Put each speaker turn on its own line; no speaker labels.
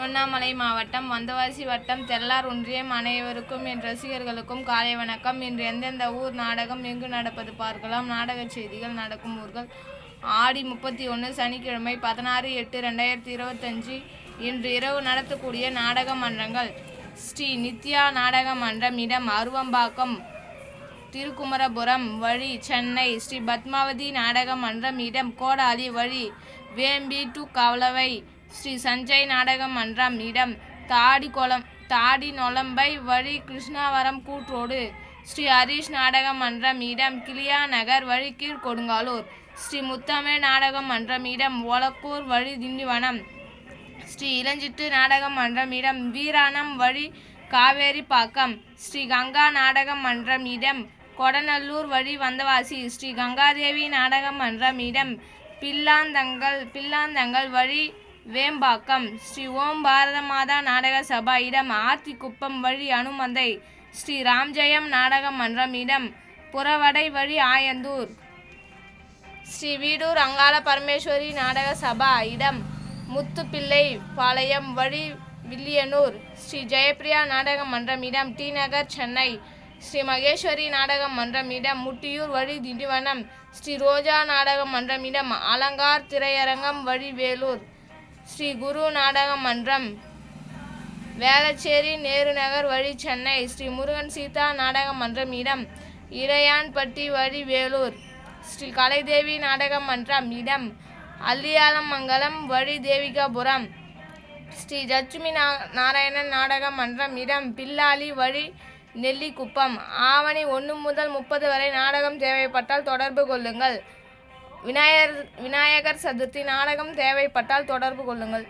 திருவண்ணாமலை மாவட்டம் வந்தவாசி வட்டம் தெல்லார் ஒன்றியம் அனைவருக்கும் என் ரசிகர்களுக்கும் காலை வணக்கம். இன்று எந்தெந்த ஊர் நாடகம் எங்கு நடப்பது பார்க்கலாம். நாடகச் செய்திகள் நடக்கும் ஊர்கள் ஆடி முப்பத்தி ஒன்று சனிக்கிழமை பதினாறு எட்டு ரெண்டாயிரத்தி இருபத்தஞ்சி இன்று இரவு நடத்தக்கூடிய நாடக மன்றங்கள். ஸ்ரீ நித்யா நாடக மன்றம் இடம் அருவம்பாக்கம் திருக்குமரபுரம் வழி சென்னை. ஸ்ரீ பத்மாவதி நாடக மன்றம் இடம் கோடாலி வழி வேம்பி டு கவலவை ஸ்ரீ சஞ்சய் நாடக மன்றம் இடம் தாடி கொளம் தாடி நொலம்பை வழி கிருஷ்ணாவரம் கூற்றோடு. ஸ்ரீ ஹரீஷ் நாடக மன்றம் இடம் கிளியா நகர் வழி கீழ்கொடுங்காலூர். ஸ்ரீ முத்தமிழ் நாடக மன்றம் இடம் ஒலக்கூர் வழி திண்டிவனம். ஸ்ரீ இளஞ்சிட்டு நாடக மன்றம் இடம் வீராணம் வழி காவேரி பாக்கம் ஸ்ரீ கங்கா நாடக மன்றம் இடம் கொடநல்லூர் வழி வந்தவாசி. ஸ்ரீ கங்காதேவி நாடக மன்றம் இடம் பில்லாந்தங்கள் பில்லாந்தங்கள் வழி வேம்பாக்கம். ஸ்ரீ ஓம் பாரத மாதா நாடக சபா இடம் ஆத்திக்குப்பம் வழி அனுமந்தை. ஸ்ரீ ராம்ஜெயம் நாடக மன்றம் இடம் புறவடை வழி ஆயந்தூர். ஸ்ரீ வீடூர் அங்காள பரமேஸ்வரி நாடக சபா இடம் முத்துப்பிள்ளை பாளையம் வழி வில்லியனூர். ஸ்ரீ ஜெயப்பிரியா நாடக மன்றம் இடம் டி நகர் சென்னை. ஸ்ரீ மகேஸ்வரி நாடக மன்றம் இடம் முட்டியூர் வழி திண்டிவனம். ஸ்ரீ ரோஜா நாடக மன்றம் இடம் அலங்கார் திரையரங்கம் வழி வேலூர். ஸ்ரீ குரு நாடக மன்றம் வேளச்சேரி நேரு நகர் வழி சென்னை ஸ்ரீ முருகன் சீதா நாடக மன்றம் இடம் இறையான்பட்டி வழி வேலூர் ஸ்ரீ கலைதேவி நாடக மன்றம் இடம் அல்லியாலமங்கலம் வழி தேவிகாபுரம் ஸ்ரீ லட்சுமி நா நாராயணன் நாடக மன்றம் இடம் பில்லாளி வழி நெல்லிக்குப்பம் ஆவணி ஒன்று முதல் முப்பது வரை நாடகம் தேவைப்பட்டால் தொடர்பு கொள்ளுங்கள். விநாயகர் விநாயகர் சதுர்த்தி நாடகம் தேவைப்பட்டால் தொடர்பு கொள்ளுங்கள்.